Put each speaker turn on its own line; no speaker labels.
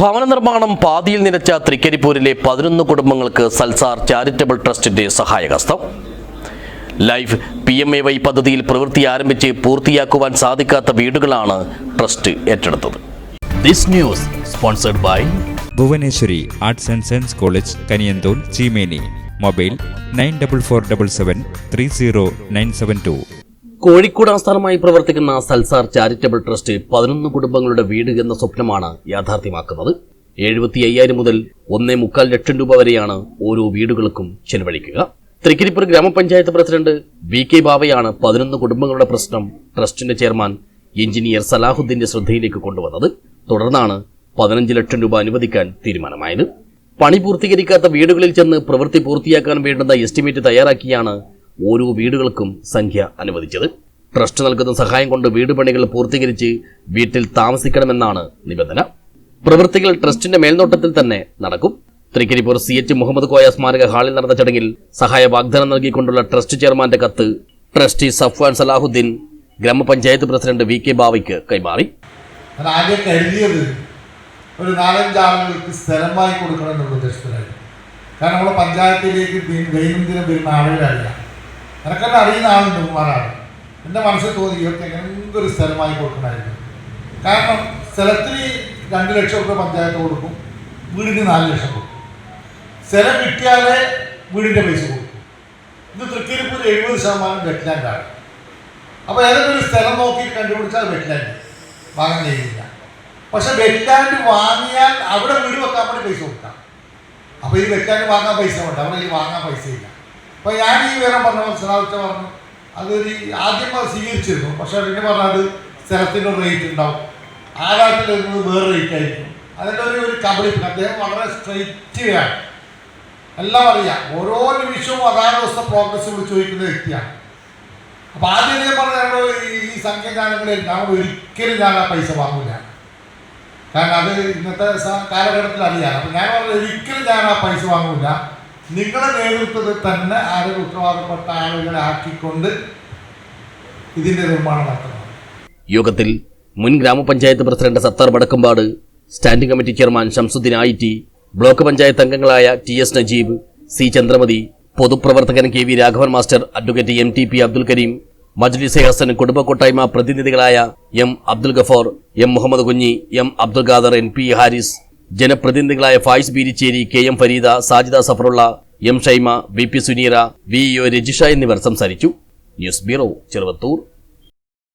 ഭവന നിർമ്മാണം പാതിയിൽ നിലച്ച തൃക്കരിപ്പൂരിലെ പതിനൊന്ന് കുടുംബങ്ങൾക്ക് സൽസാർ ചാരിറ്റബിൾ ട്രസ്റ്റിന്റെ സഹായഹസ്തം. Life P M A Y പദ്ധതിയിൽ പ്രവൃത്തി ആരംഭിച്ച് പൂർത്തിയാക്കുവാൻ സാധിക്കാത്ത വീടുകളാണ് ട്രസ്റ്റ് ഏറ്റെടുത്തത്. This news sponsored by
Bhuvaneshwari arts and science college Kaniyanthol Cheemeni mobile nine double four double seven three zero nine seven two
Kozhikode ആസ്ഥാനമായി പ്രവർത്തിക്കുന്ന സൽസാർ ചാരിറ്റബിൾ ട്രസ്റ്റ് പതിനൊന്ന് കുടുംബങ്ങളുടെ വീട് എന്ന സ്വപ്നമാണ് യാഥാർത്ഥ്യമാക്കുന്നത്. എഴുപത്തി അയ്യായിരം മുതൽ ഒന്നേ മുക്കാൽ ലക്ഷം രൂപ വരെയാണ് ഓരോ വീടുകൾക്കും ചെലവഴിക്കുക. തൃക്കരിപ്പൂർ ഗ്രാമപഞ്ചായത്ത് പ്രസിഡന്റ് വി കെ ബാബയാണ് പതിനൊന്ന് കുടുംബങ്ങളുടെ പ്രശ്നം ട്രസ്റ്റിന്റെ ചെയർമാൻ എഞ്ചിനീയർ സലാഹുദ്ദീന്റെ ശ്രദ്ധയിലേക്ക് കൊണ്ടുവന്നത്. തുടർന്നാണ് പതിനഞ്ച് ലക്ഷം രൂപ അനുവദിക്കാൻ തീരുമാനമായത്. പണി പൂർത്തീകരിക്കാത്ത വീടുകളിൽ ചെന്ന് പ്രവൃത്തി പൂർത്തിയാക്കാൻ വേണ്ടുന്ന എസ്റ്റിമേറ്റ് തയ്യാറാക്കിയാണ് ഓരോ വീടുകൾക്കും സംഖ്യ അനുവദിച്ചത്. ട്രസ്റ്റ് നൽകുന്ന സഹായം കൊണ്ട് വീട് പണികൾ പൂർത്തീകരിച്ച് വീട്ടിൽ താമസിക്കണമെന്നാണ് നിബന്ധന. പ്രവൃത്തികൾ ട്രസ്റ്റിന്റെ മേൽനോട്ടത്തിൽ തന്നെ നടക്കും. തൃക്കരിപ്പൂർ സി എച്ച് മുഹമ്മദ് കോയ സ്മാരക ഹാളിൽ നടന്ന ചടങ്ങിൽ സഹായ വാഗ്ദാനം നൽകിക്കൊണ്ടുള്ള ട്രസ്റ്റ് ചെയർമാന്റെ കത്ത് ട്രസ്റ്റി സഫ്വാൻ സലാഹുദ്ദീൻ ഗ്രാമപഞ്ചായത്ത് പ്രസിഡന്റ് വി കെ ബാവയ്ക്ക് കൈമാറി.
ഞാൻ ആദ്യം ഒരു ആളുകൾക്ക് സ്ഥലമായി കൊടുക്കണം എന്നുള്ള ഉദ്ദേശത്തിലായിരുന്നു. കാരണം നമ്മുടെ പഞ്ചായത്തിലേക്ക് ദൈനംദിനം വരുന്ന ആളുകളറിയാം എനക്കെന്നെ അറിയുന്ന ആളുണ്ട് ഉമ്മാനാണ്. എന്റെ മനസ്സിൽ തോന്നി ഇവർക്ക് എന്തൊരു സ്ഥലമായി കൊടുക്കണമായിരുന്നു കാരണം സ്ഥലത്തിന് രണ്ട് ലക്ഷം രൂപ പഞ്ചായത്ത് കൊടുക്കും വീടിന് നാല് ലക്ഷം കൊടുക്കും. സ്ഥലം കിട്ടിയാലേ വീടിന്റെ പൈസ കൊടുക്കും. ഇത് തൃക്കരിപ്പൂർ എഴുപത് ശതമാനം വെറ്റ്ലാൻഡാണ് അപ്പോൾ ഏതെങ്കിലും ഒരു സ്ഥലം നോക്കി കണ്ടുപിടിച്ചാൽ വെറ്റ്ലാൻഡ് വാങ്ങാൻ കഴിയില്ല. പക്ഷെ വെറ്റ്ലാൻഡ് വാങ്ങിയാൽ അവിടെ വീട് വെക്കാൻ വേണ്ടി പൈസ കൊടുക്കാം. അപ്പോൾ ഈ വെറ്റ്ലാൻഡ് വാങ്ങാൻ പൈസ ഉണ്ട് അവിടെ ഈ വാങ്ങാൻ പൈസ ഇല്ല അപ്പോൾ ഞാൻ ഈ വിവരം പറഞ്ഞ മനസ്സിലാവിച്ച പറഞ്ഞു അതൊരു ആദ്യം അത് സ്വീകരിച്ചിരുന്നു പക്ഷെ പിന്നെ പറഞ്ഞത് സ്ഥലത്തിന്റെ റേറ്റ് ഉണ്ടാവും. ആകാശത്തിൽ വരുന്നത് വേറെ റേറ്റ് ആയിരിക്കും. അതിന്റെ ഒരു ഒരു കബളിപ്പ് അദ്ദേഹം വളരെ സ്ട്രെയിറ്റ് ആണ് എല്ലാം അറിയാം. ഓരോ നിമിഷവും അതാണ് ദിവസത്തെ പ്രോഗ്രസ് വിളിച്ച് ചോദിക്കുന്ന വ്യക്തിയാണ്. അപ്പൊ ആദ്യം ഞാൻ പറഞ്ഞ ഈ ഈ നമ്മൾ ഒരിക്കലും ഞാൻ ആ പൈസ വാങ്ങൂല. കാരണം അത് ഇന്നത്തെ കാലഘട്ടത്തിൽ അറിയാം അപ്പൊ ഞാൻ പറഞ്ഞത് ഒരിക്കലും ഞാൻ ആ പൈസ വാങ്ങൂല. നിങ്ങളുടെ നേതൃത്വത്തിൽ തന്നെ ആരും ഉത്തരവാദപ്പെട്ട ആളുകളെ ആക്കിക്കൊണ്ട് ഇതിന്റെ നിർമ്മാണം നടത്തണം.
യോഗത്തിൽ മുൻ ഗ്രാമപഞ്ചായത്ത് president Sathar Vadakkampad standing committee chairman Shamsuddin I T block panchayat അംഗങ്ങളായ T S Najeeb C Chandramathi പൊതുപ്രവർത്തകൻ K V Raghavan master advocate M T P Abdul Kareem Majlise Hasan കുടുംബ കൂട്ടായ്മ പ്രതിനിധികളായ M Abdul Gafoor M Muhammad Kunhi M Abdul Khader N P Haris ജനപ്രതിനിധികളായ Fayis Beerichery K M Fareeda Sajida Safarulla M Shaima V P Suneera V O Rajisha എന്നിവർ സംസാരിച്ചു. News bureau Cheruvathur.